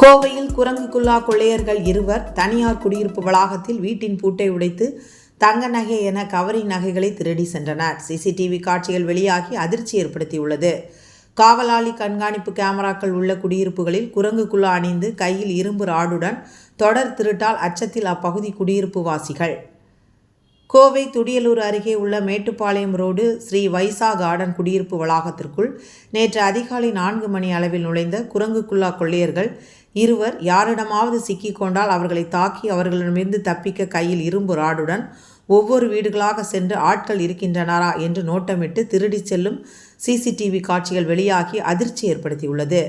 கோவையில் குரங்கு குல்லா கொள்ளையர்கள் இருவர் தனியார் குடியிருப்பு வளாகத்தில் வீட்டின் பூட்டை உடைத்து தங்க நகை என கவரிங் நகைகளை திருடி சென்றனர். சிசிடிவி காட்சிகள் வெளியாகி அதிர்ச்சி ஏற்படுத்தியுள்ளது. காவலாளி கண்காணிப்பு கேமராக்கள் உள்ள குடியிருப்புகளில் குரங்கு குல்லா அணிந்து கையில் இரும்பு ராடுடன் தொடர் திருட்டால் அச்சத்தில் அப்பகுதி குடியிருப்பு வாசிகள் கோவை துடியலூர் அருகே உள்ள மேட்டுப்பாளையம் ரோடு ஸ்ரீ வைசா கார்டன் குடியிருப்பு வளாகத்திற்குள் நேற்று அதிகாலை நான்கு மணி அளவில் நுழைந்த குரங்குக்குள்ளா கொள்ளையர்கள் இருவர் யாரிடமாவது சிக்கிக் கொண்டால் அவர்களை தாக்கி அவர்களிடமிருந்து தப்பிக்க கையில் இரும்பு ராடுடன் ஒவ்வொரு வீடுகளாக சென்று ஆட்கள் இருக்கின்றனரா என்று நோட்டமிட்டு திருடிச் செல்லும் சிசிடிவி காட்சிகள் வெளியாகி அதிர்ச்சி ஏற்படுத்தியுள்ளது.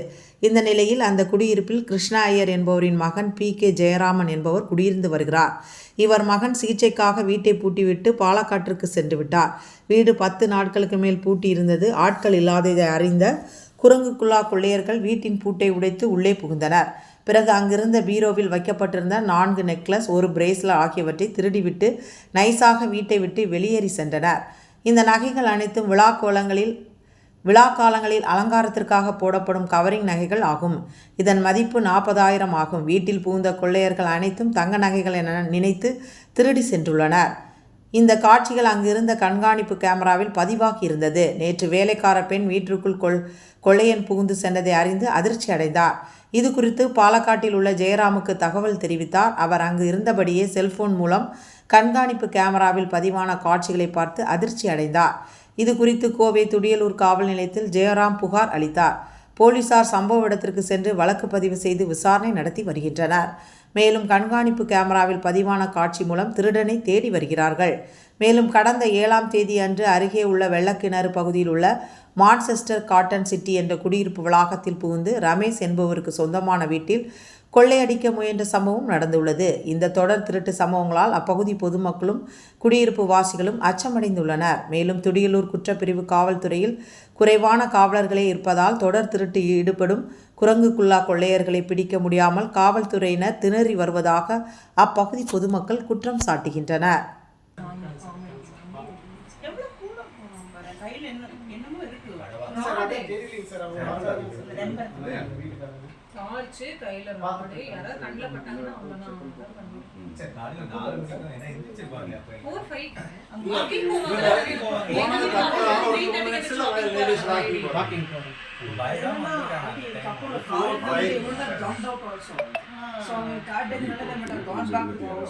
இந்த நிலையில் அந்த குடியிருப்பில் கிருஷ்ணா ஐயர் என்பவரின் மகன் பி கே ஜெயராமன் என்பவர் குடியிருந்து வருகிறார். இவர் மகன் சிகிச்சைக்காக வீட்டை பூட்டிவிட்டு பாலக்காட்டிற்கு சென்று விட்டார். வீடு பத்து நாட்களுக்கு மேல் பூட்டியிருந்தது. ஆட்கள் இல்லாததை அறிந்த குரங்குக்குள்ளா கொள்ளையர்கள் வீட்டின் பூட்டை உடைத்து உள்ளே புகுந்தனர். பிறகு அங்கிருந்த பீரோவில் வைக்கப்பட்டிருந்த நான்கு நெக்லஸ் ஒரு பிரேஸ்லெட் ஆகியவற்றை திருடிவிட்டு நைஸாக வீட்டை விட்டு வெளியேறி சென்றனர். இந்த நகைகள் அனைத்தும் விழா கோலங்களில் விழா காலங்களில் அலங்காரத்திற்காக போடப்படும் கவரிங் நகைகள் ஆகும். இதன் மதிப்பு நாற்பதாயிரம் ஆகும். வீட்டில் புகுந்த கொள்ளையர்கள் அனைத்தும் தங்க நகைகள் என நினைத்து திருடி சென்றுள்ளனர். இந்த காட்சிகள் அங்கிருந்த கண்காணிப்பு கேமராவில் பதிவாகி இருந்தது. நேற்று வேலைக்கார பெண் வீட்டிற்குள் கொள் கொள்ளையன் புகுந்து சென்றதை அறிந்து அதிர்ச்சி அடைந்தார். இது குறித்து பாலக்காட்டில் உள்ள ஜெயராமுக்கு தகவல் தெரிவித்தார். அவர் அங்கு இருந்தபடியே செல்போன் மூலம் கண்காணிப்பு கேமராவில் பதிவான காட்சிகளை பார்த்து அதிர்ச்சி அடைந்தார். இது குறித்து கோவை துடியலூர் காவல் நிலையத்தில் ஜெயராம் புகார் அளித்தார். போலீசார் சம்பவ இடத்திற்கு சென்று வழக்கு பதிவு செய்து விசாரணை நடத்தி வருகின்றனர். மேலும் கண்காணிப்பு கேமராவில் பதிவான காட்சி மூலம் திருடனை தேடி வருகிறார்கள். மேலும் கடந்த ஏழாம் தேதி அன்று அருகே உள்ள வெள்ளக்கிணறு பகுதியில் உள்ள மான்செஸ்டர் காட்டன் சிட்டி என்ற குடியிருப்பு வளாகத்தில் புகுந்து ரமேஷ் என்பவருக்கு சொந்தமான வீட்டில் கொள்ளையடிக்க முயன்ற சம்பவம் நடந்துள்ளது. இந்த தொடர் திருட்டு சம்பவங்களால் அப்பகுதி பொதுமக்களும் குடியிருப்பு வாசிகளும் அச்சமடைந்துள்ளனர். மேலும் துடியலூர் குற்றப்பிரிவு காவல்துறையில் குறைவான காவலர்களே இருப்பதால் தொடர் திருட்டு ஈடுபடும் குரங்குக்குள்ளா கொள்ளையர்களை பிடிக்க முடியாமல் காவல்துறையினர் திணறி வருவதாக அப்பகுதி பொதுமக்கள் குற்றம் சாட்டுகின்றனர். Four, five. So, we started another gone back to.